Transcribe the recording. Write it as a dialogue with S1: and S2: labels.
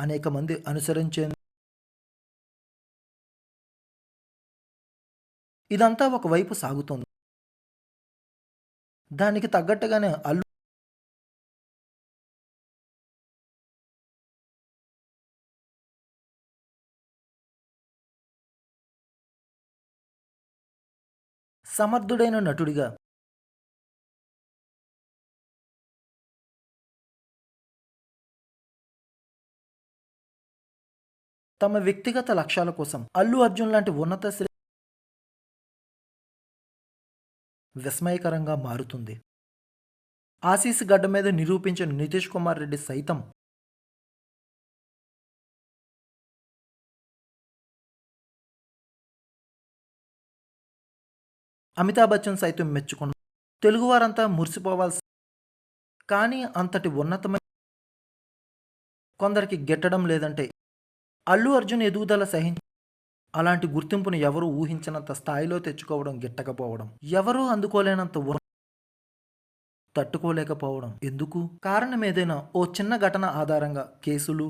S1: అనేక మంది అనుసరించే ఇదంతా ఒకవైపు సాగుతోంది. దానికి తగ్గట్టుగానే అల్లు సమర్థుడైన నటుడిగా తమ వ్యక్తిగత లక్ష్యాల కోసం. అల్లు అర్జున్ లాంటి ఉన్నత శ్రీ విస్మయకరంగా మారుతుంది. ఆశీస్ గడ్డ మీద నిరూపించిన నితీష్ కుమార్ రెడ్డి సైతం అమితాబ్ బచ్చన్ సైతం మెచ్చుకున్న తెలుగువారంతా మురిసిపోవాల్సి కానీ అంతటి ఉన్నతమైన కొందరికి గెట్టడం లేదంటే అల్లు అర్జున్ ఎదుగుదల సహించి అలాంటి గుర్తింపును ఎవరూ ఊహించినంత స్థాయిలో తెచ్చుకోవడం గిట్టకపోవడం ఎవరూ అందుకోలేనంత తట్టుకోలేకపోవడం. ఎందుకు? కారణం ఏదైనా ఓ చిన్న ఘటన ఆధారంగా కేసులు